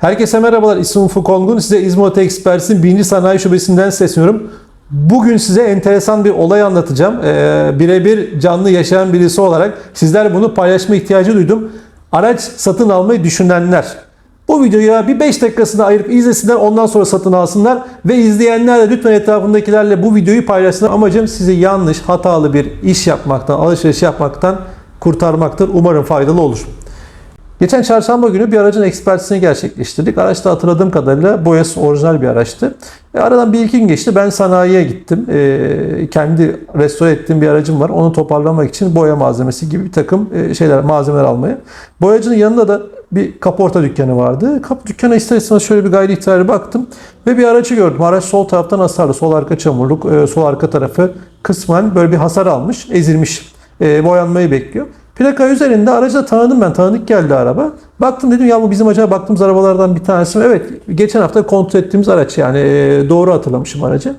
Herkese merhabalar. İsmim Ufuk Olgun. Size İzmot Experts'in 1. Sanayi Şubesi'nden sesleniyorum. Bugün size enteresan bir olay anlatacağım. Ee, birebir canlı yaşayan birisi olarak sizler bunu paylaşma ihtiyacı duydum. Araç satın almayı düşünenler. Bu videoya bir 5 dakikasını ayırıp izlesinler ondan sonra satın alsınlar ve izleyenler de lütfen etrafındakilerle bu videoyu paylaşsınlar. Amacım sizi yanlış, hatalı bir iş yapmaktan, alışveriş yapmaktan kurtarmaktır. Umarım faydalı olur. Geçen çarşamba günü bir aracın ekspertisini gerçekleştirdik. Araçta hatırladığım kadarıyla boyası orijinal bir araçtı. E, aradan bir iki gün geçti. Ben sanayiye gittim. E, kendi restore ettiğim bir aracım var. Onu toparlamak için boya malzemesi gibi bir takım e, şeyler, malzemeler almaya. Boyacının yanında da bir kaporta dükkanı vardı. Kapı dükkana ister istemez şöyle bir gayri ihtiyari baktım. Ve bir aracı gördüm. Araç sol taraftan hasarlı. Sol arka çamurluk, e, sol arka tarafı kısmen böyle bir hasar almış, ezilmiş. E, boyanmayı bekliyor. Plaka üzerinde aracı da tanıdım ben. Tanıdık geldi araba. Baktım dedim ya bu bizim acaba baktığımız arabalardan bir tanesi mi? Evet geçen hafta kontrol ettiğimiz araç yani e, doğru hatırlamışım aracı.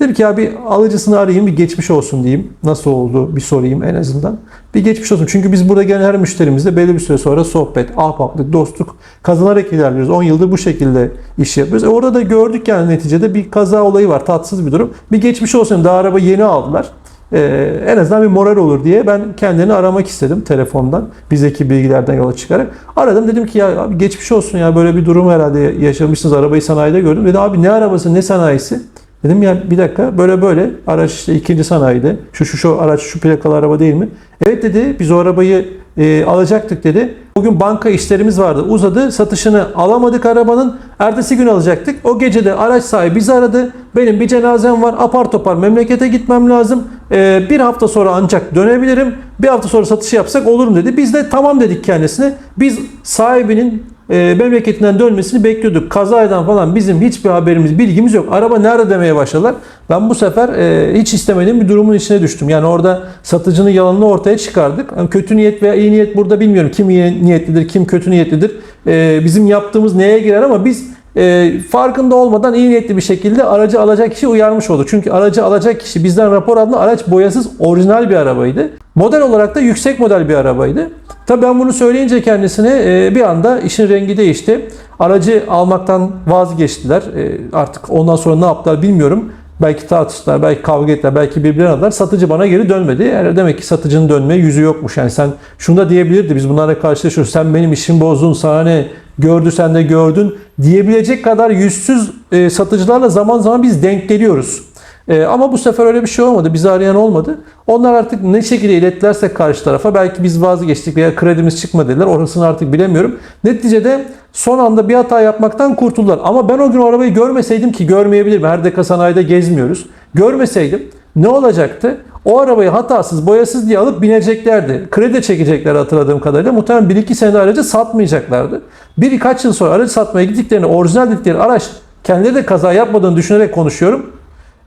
Dedim ki ya bir alıcısını arayayım bir geçmiş olsun diyeyim. Nasıl oldu bir sorayım en azından. Bir geçmiş olsun. Çünkü biz burada gelen her müşterimizle belli bir süre sonra sohbet, ahbaplık, dostluk kazanarak ilerliyoruz. 10 yıldır bu şekilde iş yapıyoruz. E orada da gördük yani neticede bir kaza olayı var. Tatsız bir durum. Bir geçmiş olsun. Daha araba yeni aldılar. Ee, en azından bir moral olur diye ben kendini aramak istedim telefondan. Bizdeki bilgilerden yola çıkarak. Aradım dedim ki ya abi geçmiş olsun ya böyle bir durum herhalde yaşamışsınız. Arabayı sanayide gördüm. Dedi abi ne arabası ne sanayisi? Dedim ya bir dakika böyle böyle araç işte ikinci sanayide. Şu şu şu araç şu plakalı araba değil mi? Evet dedi biz o arabayı e, alacaktık dedi. Bugün banka işlerimiz vardı. Uzadı. Satışını alamadık arabanın. Ertesi gün alacaktık. O gece de araç sahibi bizi aradı. Benim bir cenazem var. Apar topar memlekete gitmem lazım. Ee, bir hafta sonra ancak dönebilirim. Bir hafta sonra satış yapsak olur mu dedi. Biz de tamam dedik kendisine. Biz sahibinin e, memleketinden dönmesini bekliyorduk. Kazaydan falan bizim hiçbir haberimiz, bilgimiz yok. Araba nerede demeye başladılar. Ben bu sefer e, hiç istemediğim bir durumun içine düştüm. Yani orada satıcının yalanını ortaya çıkardık. Yani kötü niyet veya iyi niyet burada bilmiyorum. Kim iyi niyetlidir, kim kötü niyetlidir. E, bizim yaptığımız neye girer ama biz e, farkında olmadan iyi niyetli bir şekilde aracı alacak kişi uyarmış oldu. Çünkü aracı alacak kişi bizden rapor aldı. Araç boyasız orijinal bir arabaydı. Model olarak da yüksek model bir arabaydı. Tabii ben bunu söyleyince kendisine e, bir anda işin rengi değişti. Aracı almaktan vazgeçtiler. E, artık ondan sonra ne yaptılar bilmiyorum. Belki tartıştılar, belki kavga ettiler, belki birbirine aldılar. Satıcı bana geri dönmedi. Yani demek ki satıcının dönmeye yüzü yokmuş. Yani sen şunu da diyebilirdi. Biz bunlarla karşılaşıyoruz. Sen benim işimi bozdun, sana ne gördü sen de gördün diyebilecek kadar yüzsüz e, satıcılarla zaman zaman biz denk geliyoruz. E, ama bu sefer öyle bir şey olmadı. Bizi arayan olmadı. Onlar artık ne şekilde ilettilerse karşı tarafa belki biz vazgeçtik veya kredimiz çıkmadı dediler. Orasını artık bilemiyorum. Neticede son anda bir hata yapmaktan kurtuldular. Ama ben o gün o arabayı görmeseydim ki görmeyebilirim. Her dakika sanayide gezmiyoruz. Görmeseydim ne olacaktı? O arabayı hatasız, boyasız diye alıp bineceklerdi. Kredi çekecekler hatırladığım kadarıyla. Muhtemelen 1-2 senede aracı satmayacaklardı. Birkaç yıl sonra aracı satmaya gittiklerini, orijinal dedikleri araç kendileri de kaza yapmadığını düşünerek konuşuyorum.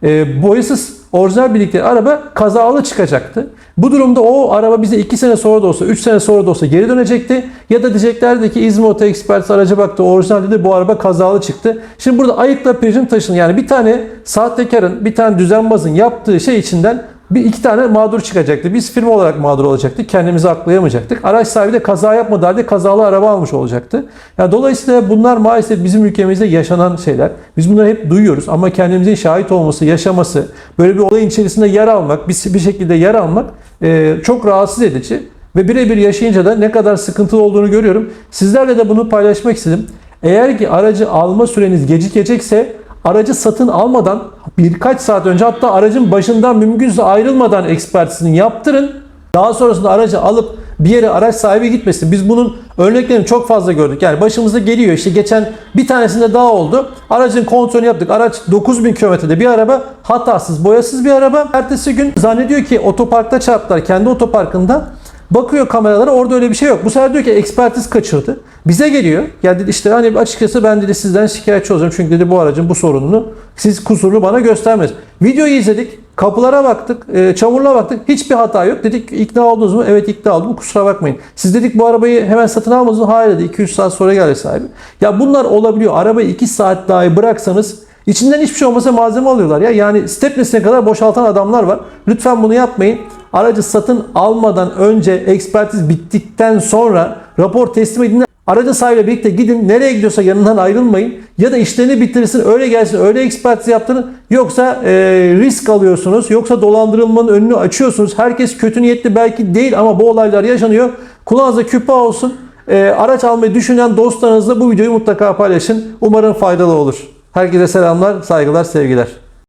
E, boyasız orijinal bildikleri araba kazalı çıkacaktı. Bu durumda o araba bize 2 sene sonra da olsa 3 sene sonra da olsa geri dönecekti. Ya da diyeceklerdi ki İzmir Oto Experts aracı baktı orijinal dedi bu araba kazalı çıktı. Şimdi burada ayıkla pirinçin taşın yani bir tane sahtekarın bir tane düzenbazın yaptığı şey içinden bir iki tane mağdur çıkacaktı. Biz firma olarak mağdur olacaktık. Kendimizi aklayamayacaktık. Araç sahibi de kaza yapmadı halde kazalı araba almış olacaktı. Yani dolayısıyla bunlar maalesef bizim ülkemizde yaşanan şeyler. Biz bunları hep duyuyoruz ama kendimizin şahit olması, yaşaması, böyle bir olayın içerisinde yer almak, bir, bir şekilde yer almak e, çok rahatsız edici. Ve birebir yaşayınca da ne kadar sıkıntılı olduğunu görüyorum. Sizlerle de bunu paylaşmak istedim. Eğer ki aracı alma süreniz gecikecekse aracı satın almadan birkaç saat önce hatta aracın başından mümkünse ayrılmadan ekspertisini yaptırın. Daha sonrasında aracı alıp bir yere araç sahibi gitmesin. Biz bunun örneklerini çok fazla gördük. Yani başımıza geliyor işte geçen bir tanesinde daha oldu. Aracın kontrolünü yaptık. Araç 9000 kilometrede bir araba. Hatasız, boyasız bir araba. Ertesi gün zannediyor ki otoparkta çarptılar. Kendi otoparkında. Bakıyor kameralara orada öyle bir şey yok. Bu sefer diyor ki ekspertiz kaçırdı. Bize geliyor. Ya dedi işte hani açıkçası ben dedi sizden şikayetçi olacağım. Çünkü dedi bu aracın bu sorununu siz kusurlu bana göstermez. Videoyu izledik. Kapılara baktık. E, çamurluğa baktık. Hiçbir hata yok. Dedik ikna oldunuz mu? Evet ikna oldum. Kusura bakmayın. Siz dedik bu arabayı hemen satın almadınız mı? Hayır dedi. 2-3 saat sonra geldi sahibi. Ya bunlar olabiliyor. Arabayı 2 saat dahi bıraksanız içinden hiçbir şey olmasa malzeme alıyorlar ya. Yani stepnesine kadar boşaltan adamlar var. Lütfen bunu yapmayın. Aracı satın almadan önce ekspertiz bittikten sonra rapor teslim edin. Aracın sahibiyle birlikte gidin. Nereye gidiyorsa yanından ayrılmayın. Ya da işlerini bitirsin, öyle gelsin, öyle ekspertiz yaptırın. Yoksa e, risk alıyorsunuz. Yoksa dolandırılmanın önünü açıyorsunuz. Herkes kötü niyetli belki değil ama bu olaylar yaşanıyor. Kulağınızda küpe olsun. E, araç almayı düşünen dostlarınızla bu videoyu mutlaka paylaşın. Umarım faydalı olur. Herkese selamlar, saygılar, sevgiler.